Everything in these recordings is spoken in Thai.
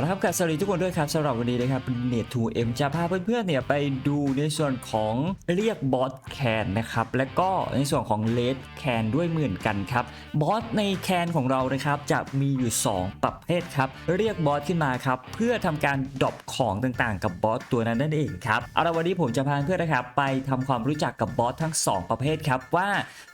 เอาละครับกับสวัสดีทุกคนด้วยครับสำหรับวันนี้นะครับเน็ตทูเอ็มจะพาเพื่อนๆเนี่ยไปดูในส่วนของเรียกบอสแคนนะครับและก็ในส่วนของเลดแคนด้วยเหมือนกันครับบอสในแคนของเรานะครับจะมีอยู่ 2 ประเภทครับเรียกบอสขึ้นมาครับเพื่อทำการดรอปของต่างๆ กับบอสตัวนั้นนั่นเองครับเอาละวันนี้ผมจะพาเพื่อนนะครับไปทำความรู้จักกับบอสทั้ง 2 ประเภทครับว่า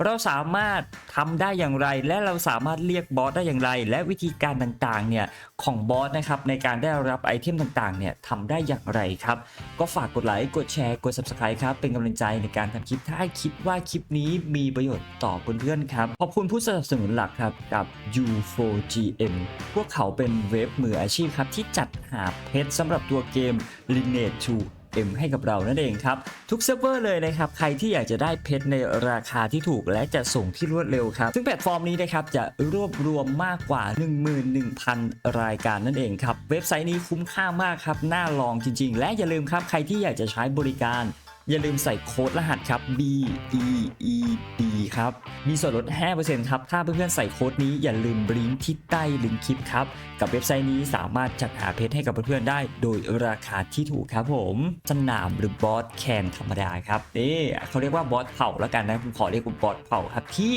เราสามารถทำได้อย่างไร และเราสามารถเรียกบอสได้อย่างไร และวิธีการต่างๆเนี่ยของบอสนะครับในการได้รับไอเทมต่างๆเนี่ยทำได้อย่างไรครับ ก็ฝากกดไลค์กดแชร์กด subscribe ครับ เป็นกำลังใจในการทำคลิปถ้าคิดว่าคลิปนี้มีประโยชน์ต่อเพื่อนๆครับ ขอบคุณผู้สนับสนุนหลักครับกับ U4GM พวกเขาเป็นเว็บมืออาชีพครับที่จัดหาเพชรสำหรับตัวเกม Lineage 2 M ให้กับเรานั่นเองครับ ทุกเซิร์ฟเวอร์เลยนะครับ ใครที่อยากจะได้เพชรในราคาที่ถูกและจะส่งที่รวดเร็วครับ ซึ่งแพลตฟอร์มนี้นะครับจะรวบรวมมากกว่า 11,000 รายการนั่นเองครับ เว็บไซต์นี้คุ้มค่ามากครับ น่าลองจริง ๆ และอย่าลืมครับ ใครที่อยากจะใช้บริการ อย่าลืมใส่โค้ดรหัสครับ B E E D ครับ มีส่วนลด 5%ครับ ถ้าเพื่อนๆใส่โค้ดนี้อย่าลืมลิงก์ที่ใต้ลิงก์คลิปครับ กับเว็บไซต์นี้สามารถจัดหาเพชรให้กับเพื่อนๆได้ โดยราคาที่ถูกครับผม สนามหรือบอสแคนธรรมดาครับนี่เขาเรียกว่าบอสเผ่าแล้วกันนะผมขอเรียกว่าบอสเผ่าครับที่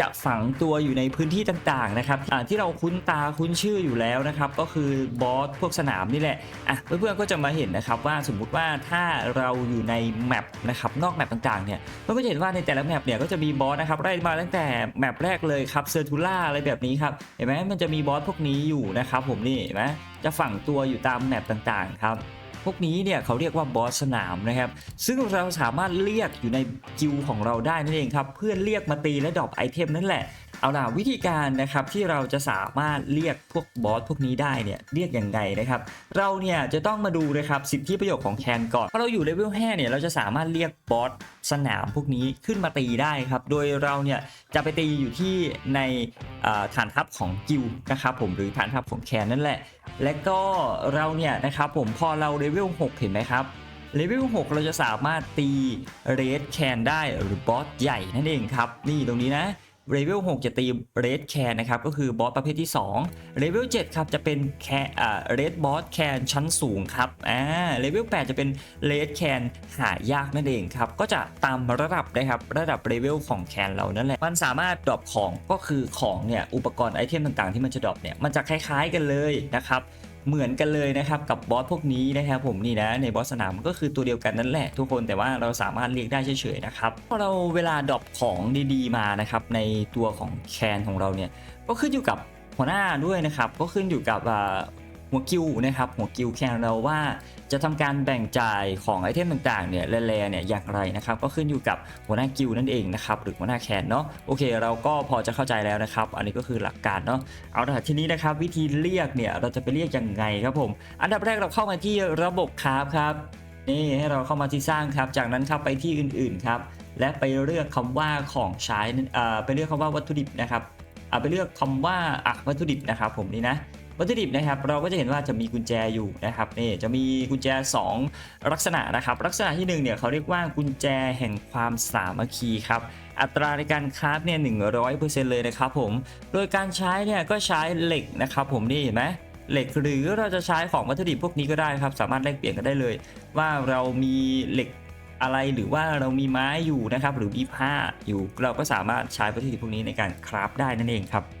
จะฝังตัวอยู่ในพื้นที่ต่างๆนะครับที่เราคุ้นตาคุ้นชื่ออยู่แล้วนะครับก็คือบอสพวกสนามนี่แหละอะเพื่อนๆก็จะมาเห็นนะครับว่าสมมุติว่าถ้าเราอยู่ในแมปนะครับนอกแมปต่างๆเนี่ยเราก็จะเห็นว่าในแต่ละแมปเนี่ยก็จะมีบอสนะครับไล่มาตั้งแต่แมปแรกเลยครับเซอร์ทูล่าอะไรแบบนี้ครับเห็นไหมมันจะมีบอสพวกนี้อยู่นะครับผมนี่เห็นไหมจะฝังตัวอยู่ตามแมปต่างๆครับพวกนี้เนี่ยเขาเรียกว่าบอสสนามนะครับ ซึ่งเราสามารถเรียกอยู่ในกิลของเราได้นั่นเองครับ เพื่อเรียกมาตีและดรอปไอเทมนั่นแหละเอาล่ะวิธีการนะครับที่เราจะสามารถเรียกพวกบอสพวกนี้ได้เนี่ยเรียกอย่างไรนะครับเราเนี่ยจะต้องมาดูนะครับสิทธิประโยชน์ของแคนก่อนพอเราอยู่เลเวล5เนี่ยเราจะสามารถเรียกบอสสนามพวกนี้ขึ้นมาตีได้ครับโดยเราเนี่ยจะไปตีอยู่ที่ในฐานทัพของกิลนะครับผมหรือฐานทัพของแคนนั่นแหละ และก็เราเนี่ยนะครับผมพอเราเลเวล6เห็นไหมครับเลเวล6เราจะสามารถตีเรดแคนได้หรือบอสใหญ่นั่นเองครับนี่ตรงนี้นะ เลเวล6จะตีเรดแคนนะครับก็คือบอสประเภทที่2เลเวล7ครับจะเป็นแคอ่าเรดบอสแคนชั้นสูงครับอ่าเลเวล8จะเป็นเรดแคนหายากนั่นเองครับก็จะตามระดับนะครับระดับเลเวลของแคนเรานั่นแหละมันสามารถดรอปของก็คือของเนี่ยอุปกรณ์ไอเทมต่างๆ ที่มันจะดรอปเนี่ยมันจะคล้ายๆกันเลยนะครับ เหมือนกันเลยนะครับกับบอสพวกนี้นะครับผมนี่นะในบอสสนามก็คือตัวเดียวกันนั่นแหละทุกคนแต่ว่าเราสามารถเรียกได้เฉยๆนะครับพอเราเวลาดรอปของดีๆมานะครับในตัวของแคนของเราเนี่ยก็ขึ้นอยู่กับหัวหน้าด้วยนะครับก็ขึ้นอยู่กับอ่า หัวกิวนะครับหัวกิวแคนเราว่าจะทำการแบ่งจ่ายของไอเทมต่างๆเนี่ยแร่เนี่ยอย่างไรนะครับก็ขึ้นอยู่กับหัวหน้ากิวนั่นเองนะครับหรือหัวหน้าแคนเนาะโอเค เราก็พอจะเข้าใจแล้วนะครับ อันนี้ก็คือหลักการเนาะเอาละทีนี้นะครับวิธีเรียกเนี่ยเราจะไปเรียกยังไงครับผม อันดับแรกเราเข้ามาที่ระบบคราฟครับนี่ให้เราเข้ามาที่สร้างครับ จากนั้นครับไปที่อื่นๆครับและไปเลือกคำว่าของใช้นั่นอ่าไปเลือกคำว่าวัตถุดิบนะครับเอาไปเลือกคำว่าอะวัตถุดิบนะครับผมนี่นะ วัตถุดิบนะครับเราก็จะเห็นว่าจะมีกุญแจอยู่นะครับนี่จะมีกุญแจ 2 ลักษณะนะครับ ลักษณะที่1เนี่ยเขาเรียกว่ากุญแจแห่งความสามัคคีครับอัตราในการคราฟเนี่ยหนึ่งร้อยเปอร์เซ็นต์เลยนะครับผมโดยการใช้เนี่ยก็ใช้เหล็กนะครับผมนี่เห็นไหมเหล็กหรือเราจะใช้ของวัตถุดิบพวกนี้ก็ได้ครับ สามารถแลกเปลี่ยนกันได้เลย ว่าเรามีเหล็กอะไรหรือว่าเรามีไม้อยู่นะครับหรือมีผ้าอยู่เราก็สามารถใช้วัตถุดิบพวกนี้ในการคราฟได้นั่นเองครับ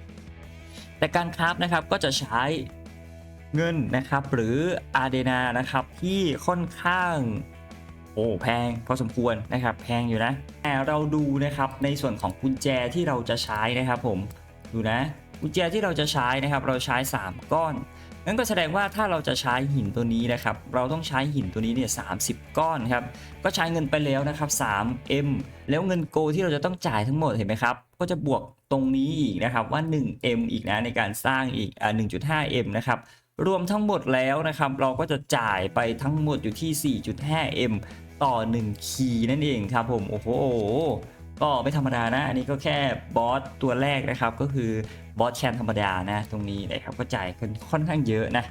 แต่การคราฟนะครับก็จะใช้เงินนะครับหรืออาเดนานะครับที่ค่อนข้างโอ้แพงพอสมควรนะครับแพงอยู่นะแต่เราดูนะครับในส่วนของกุญแจที่เราจะใช้นะครับผมดูนะกุญแจที่เราจะใช้นะครับเราใช้ 3 ก้อนนั่นก็แสดงว่าถ้าเราจะใช้หินตัวนี้นะครับเราต้องใช้หินตัวนี้เนี่ยสาก้อนครับก็ใช้เงินไปแล้วนะครับ 3M แล้วเงินโกที่เราจะต้องจ่ายทั้งหมดเห็นไหมครับก็จะบวก ตรงนี้อีกนะครับว่า 1M อีกนะในการสร้างอีกอ่า 1.5M นะครับรวมทั้งหมดแล้วนะครับเราก็จะจ่ายไปทั้งหมดอยู่ที่ 4.5M ต่อ 1 คีย์นั่นเองครับผมโอ้โหก็ไม่ธรรมดานะ อันนี้ก็แค่บอสตัวแรกนะครับ ก็คือบอสแคนธรรมดานะ ตรงนี้นะครับก็จ่ายค่อนข้างเยอะนะ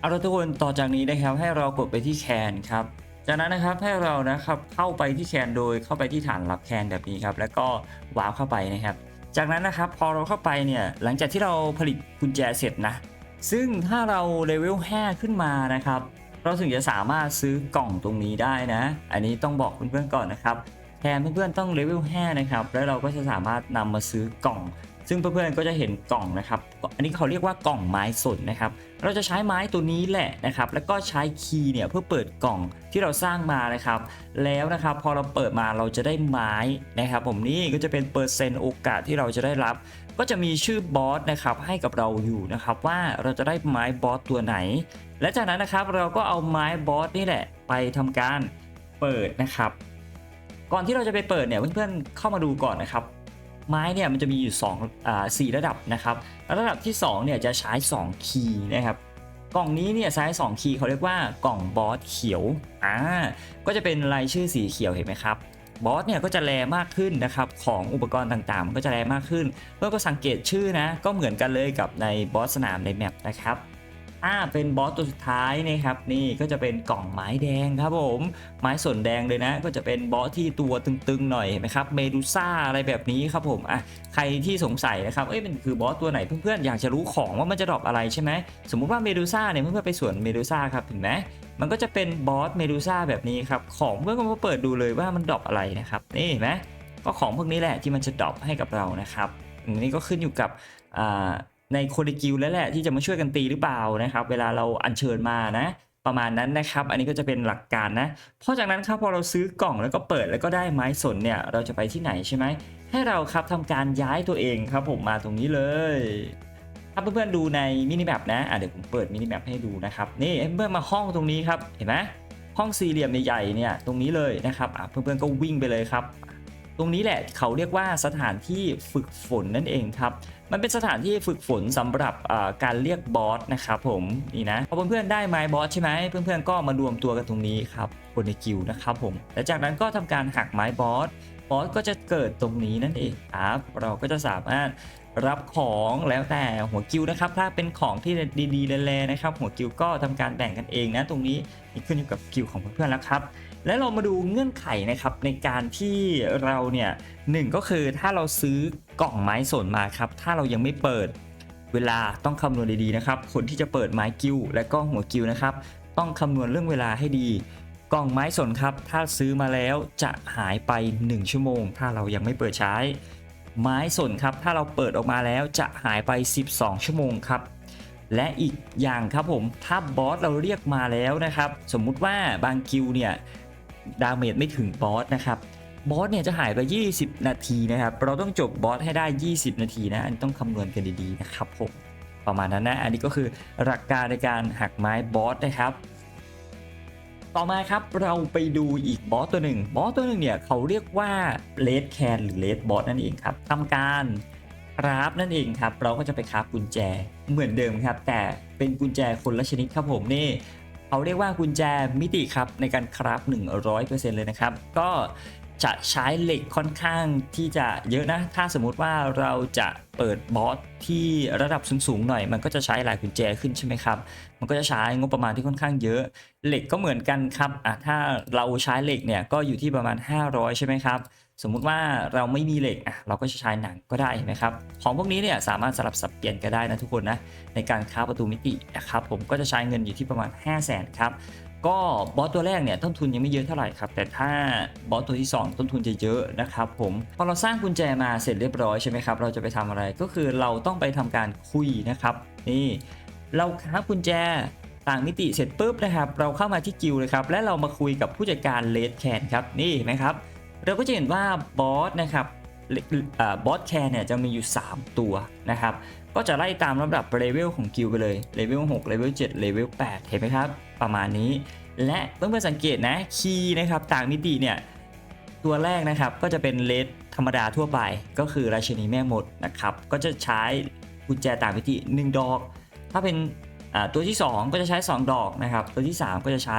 เอาละทุกคนต่อจากนี้นะครับให้เรากดไปที่แคนครับจากนั้นนะครับให้เรานะครับเข้าไปที่แคนโดยเข้าไปที่ฐานรับแคนแบบนี้ครับแล้วก็วาร์ปเข้าไปนะครับ จากนั้นนะครับพอเราเข้าไปเนี่ยหลังจากที่เราผลิตกุญแจเสร็จนะ ซึ่งถ้าเราเลเวล 5 ขึ้นมานะครับ เราถึงจะสามารถซื้อกล่องตรงนี้ได้นะ อันนี้ต้องบอกเพื่อนๆก่อนนะครับแทนเพื่อนๆต้องเลเวล 5 นะครับ แล้วเราก็จะสามารถนำมาซื้อกล่อง ซึ่งเพื่อนๆก็จะเห็นกล่องนะครับ อันนี้เขาเรียกว่ากล่องไม้สนนะครับ เราจะใช้ไม้ตัวนี้แหละนะครับ แล้วก็ใช้คีย์เนี่ยเพื่อเปิดกล่องที่เราสร้างมานะครับ แล้วนะครับพอเราเปิดมาเราจะได้ไม้นะครับ ผมนี่ก็จะเป็นเปอร์เซ็นต์โอกาสที่เราจะได้รับ ก็จะมีชื่อบอสนะครับให้กับเราอยู่นะครับว่าเราจะได้ไม้บอสตัวไหน และจากนั้นนะครับเราก็เอาไม้บอสนี่แหละ ไปทำการเปิดนะครับ ก่อนที่เราจะไปเปิดเนี่ยเพื่อนๆเข้ามาดูก่อนนะครับ ไม้เนี่ยมันจะมีอยู่2อ่าสี่ระดับนะครับระดับที่2เนี่ยจะใช้2คีย์นะครับกล่องนี้เนี่ยใช้2คีย์เขาเรียกว่ากล่องบอสเขียวอ่าก็จะเป็นรายชื่อสีเขียวเห็นไหมครับบอสเนี่ยก็จะแรมากขึ้นนะครับของอุปกรณ์ต่างๆ มันก็จะแรมากขึ้นเพื่อก็สังเกตชื่อนะก็เหมือนกันเลยกับในบอสสนามในแมปนะครับ อ่าเป็นบอสตัวสุดท้ายนะครับนี่ก็จะเป็นกล่องไม้แดงครับผมไม้สนแดงเลยนะ ก็จะเป็นบอสที่ตัวตึงๆหน่อยเห็นไหมครับเมดูซ่าอะไรแบบนี้ครับผมอะใครที่สงสัยนะครับเอ้ยมันคือบอสตัวไหนเพื่อนๆอยากจะรู้ของว่ามันจะดรอปอะไรใช่ไหมสมมุติว่าเมดูซ่าเนี่ยเพื่อนๆไปสวนเมดูซ่าครับเห็นไหมมันก็จะเป็นบอสเมดูซ่าแบบนี้ครับของเพื่อนก็มาเปิดดูเลยว่ามันดรอปอะไรนะครับนี่เห็นไหมก็ของพวกนี้แหละที่มันจะดรอปให้กับเรานะครับอันนี้ก็ขึ้นอยู่กับอ่า ในโคเดกิลแล้วแหละที่จะมาช่วยกันตีหรือเปล่านะครับ เวลาเราอัญเชิญมานะ ประมาณนั้นนะครับ อันนี้ก็จะเป็นหลักการนะเพราะจากนั้นครับพอเราซื้อกล่องแล้วก็เปิดแล้วก็ได้ไม้สนเนี่ยเราจะไปที่ไหนใช่ไหมให้เราครับทำการย้ายตัวเองครับผมมาตรงนี้เลยถ้าเพื่อนๆดูในมินิแมปนะอะเดี๋ยวผมเปิดมินิแมปให้ดูนะครับนี่เพื่อนมาห้องตรงนี้ครับเห็นไหมห้องสี่เหลี่ยมใหญ่ๆเนี่ยตรงนี้เลยนะครับอะเพื่อนๆก็วิ่งไปเลยครับ ตรงนี้แหละเขาเรียกว่าสถานที่ฝึกฝนนั่นเองครับ มันเป็นสถานที่ฝึกฝนสำหรับการเรียกบอสนะครับผมนี่นะพอเพื่อนๆได้ไม้บอสใช่ไหมเพื่อนๆก็มารวมตัวกันตรงนี้ครับคนในกิวนะครับผมและจากนั้นก็ทำการหักไม้บอสบอสก็จะเกิดตรงนี้นั่นเองครับเราก็จะสามารถรับของแล้วแต่หัวกิวนะครับ ถ้าเป็นของที่ดีๆแลๆนะครับ หัวกิวก็ทำการแบ่งกันเองนะตรงนี้ขึ้นอยู่กับกิวของเพื่อนๆแล้วครับ และเรามาดูเงื่อนไขนะครับในการที่เราเนี่ยหนึ่งก็คือถ้าเราซื้อกล่องไม้สนมาครับ ถ้าเรายังไม่เปิดเวลาต้องคำนวณดีๆนะครับ คนที่จะเปิดไม้กิวและก็หัวกิวนะครับ ต้องคำนวณเรื่องเวลาให้ดี กล่องไม้สนครับ ถ้าซื้อมาแล้วจะหายไป 1 ชั่วโมง ถ้าเรายังไม่เปิดใช้ ไม้สนครับ ถ้าเราเปิดออกมาแล้วจะหายไป 12 ชั่วโมงครับและอีกอย่างครับผมถ้าบอสเราเรียกมาแล้วนะครับ สมมุติว่าบางกิวเนี่ย ดาเมจไม่ถึงบอสนะครับบอสเนี่ยจะหายไป 20 นาทีนะครับ เราต้องจบบอสให้ได้ 20 นาทีนะ อันนี้ต้องคำนวณกันดีๆนะครับผม ประมาณนั้นนะ อันนี้ก็คือหลักการในการหักไม้บอสนะครับ ต่อมาครับเราไปดูอีกบอสตัวหนึ่ง บอสตัวหนึ่งเนี่ยเขาเรียกว่าเลดแคนหรือเลดบอสนั่นเองครับทำการคราฟนั่นเองครับ เราก็จะไปคราฟกุญแจเหมือนเดิมครับ แต่เป็นกุญแจคนละชนิดครับผมนี่ เขาเรียกว่ากุญแจมิติครับในการคราฟ 100%เลยนะครับ ก็จะใช้เหล็กค่อนข้างที่จะเยอะนะ ถ้าสมมุติว่าเราจะเปิดบอสที่ระดับสูงๆหน่อย มันก็จะใช้หลายกุญแจขึ้นใช่ไหมครับ มันก็จะใช้งบประมาณที่ค่อนข้างเยอะ เหล็กก็เหมือนกันครับอะถ้าเราใช้เหล็กเนี่ยก็อยู่ที่ประมาณ 500 ใช่ไหมครับ สมมุติว่าเราไม่มีเหล็กอะเราก็จะใช้หนังก็ได้เห็นไหมครับ ของพวกนี้เนี่ยสามารถสลับสับเปลี่ยนกันได้นะทุกคนนะในการค้าประตูมิตินะครับผมก็จะใช้เงินอยู่ที่ประมาณ 5 0 0 0 0นครับก็บอสตัวแรกเนี่ยต้นทุนยังไม่เยอะเท่าไหร่ครับแต่ถ้าบอสตัวที่ 2 ต้นทุนจะเยอะนะครับผมพอเราสร้างกุญแจมาเสร็จเรียบร้อยใช่ไหมครับเราจะไปทำอะไรก็คือเราต้องไปทำการคุยนะครับนี่เราค้ากุญแจต่างมิติเสร็จปุ๊บนะครับ เราเข้ามาที่กิลเลยครับและเรามาคุยกับผู้จัดการเลดแคนครับนี่เห็นไหมครับ เราก็จะเห็นว่าบอสนะครับบอสแคนเนี่ยจะมีอยู่ 3 ตัวนะครับ ก็จะไล่ตามลำดับเลเวลของกิลไปเลยเลเวล6เลเวล7เลเวล8เห็นไหมครับ ประมาณนี้ และเพื่อนๆสังเกตนะคีย์นะครับต่างมิติเนี่ยตัวแรกนะครับก็จะเป็นเลดธรรมดาทั่วไป ก็คือราชินีแม่มดนะครับ ก็จะใช้กุญแจต่างมิติ 1 ดอก ถ้าเป็นตัวที่ 2 ก็จะใช้ 2 ดอกนะครับ ตัวที่ 3 ก็จะใช้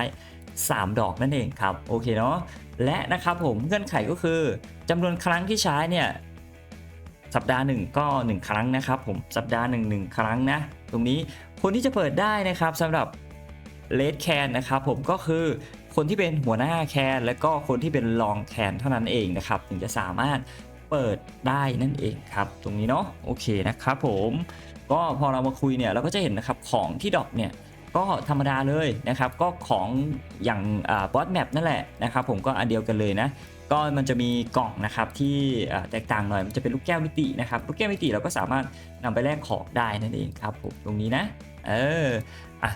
3 ดอกนั่นเองครับโอเคเนาะและนะครับผมเงื่อนไขก็คือจำนวนครั้งที่ใช้เนี่ยสัปดาห์หนึ่งก็ 1 ครั้งนะครับผมสัปดาห์หนึ่งหนึ่งครั้งนะ ตรงนี้คนที่จะเปิดได้นะครับสำหรับเลดแคนนะครับผมก็คือคนที่เป็นหัวหน้าแคนและก็คนที่เป็นรองแคนเท่านั้นเองนะครับถึงจะสามารถเปิดได้นั่นเองครับ ตรงนี้เนาะโอเคนะครับผมก็พอเรามาคุยเนี่ยเราก็จะเห็นนะครับของที่ดอปเนี่ย ก็ธรรมดาเลยนะครับ ก็ของอย่างบอสแมปนั่นแหละนะครับ ผมก็อันเดียวกันเลยนะก็มันจะมีกล่องนะครับที่แตกต่างหน่อยมันจะเป็นลูกแก้วมิตินะครับลูกแก้วมิติเราก็สามารถนำไปแลกของได้นั่นเองครับผมตรงนี้นะเอออะ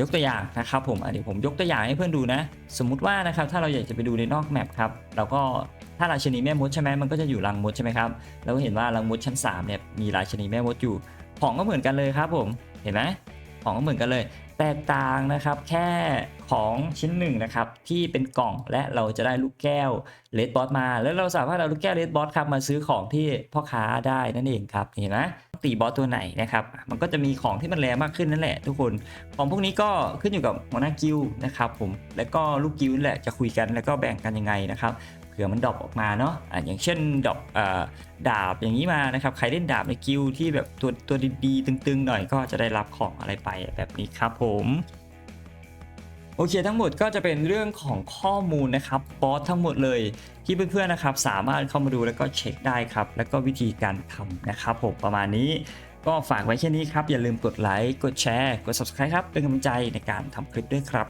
ยกตัวอย่างนะครับผมอะเดี๋ยวผมยกตัวอย่างให้เพื่อนดูนะ สมมุติว่านะครับถ้าเราอยากจะไปดูในนอกแมปครับเราก็ถ้าราชนีแม่มดใช่ไหมมันก็จะอยู่รังมดใช่ไหมครับเราก็เห็นว่ารังมดชั้น3เนี่ยมีราชนีแม่มดอยู่ของก็เหมือนกันเลยครับผมเห็นไหม ของก็เหมือนกันเลย แตกต่างนะครับแค่ของชิ้นหนึ่งนะครับที่เป็นกล่องและเราจะได้ลูกแก้วเลดบอสมา แล้วเราสามารถเอาลูกแก้วเลดบอสครับมาซื้อของที่พ่อค้าได้นั่นเองครับเห็นไหมตีบอสตัวไหนนะครับมันก็จะมีของที่มันแรงมากขึ้นนั่นแหละทุกคนของพวกนี้ก็ขึ้นอยู่กับหัวหน้ากิลนะครับผมแล้วก็ลูกกิลด์นั่นแหละจะคุยกันแล้วก็แบ่งกันยังไงนะครับ ผื่อมันดรอปออกมาเนาะอะอย่างเช่นดรอปอ่าดาบอย่างนี้มานะครับ ใครเล่นดาบในกิลที่แบบตัวตัวดีๆตึงๆ หน่อยก็จะได้รับของอะไรไปแบบนี้ครับผมโอเคทั้งหมดก็จะเป็นเรื่องของข้อมูลนะครับบอสทั้งหมดเลยที่เพื่อนๆนะครับ สามารถเข้ามาดูแล้วก็เช็คได้ครับ แล้วก็วิธีการทำนะครับผมประมาณนี้ ก็ฝากไว้แค่นี้ครับ อย่าลืมกดไลค์กดแชร์ กด subscribe ครับเป็นกำลังใจในการทำคลิปด้วยครับ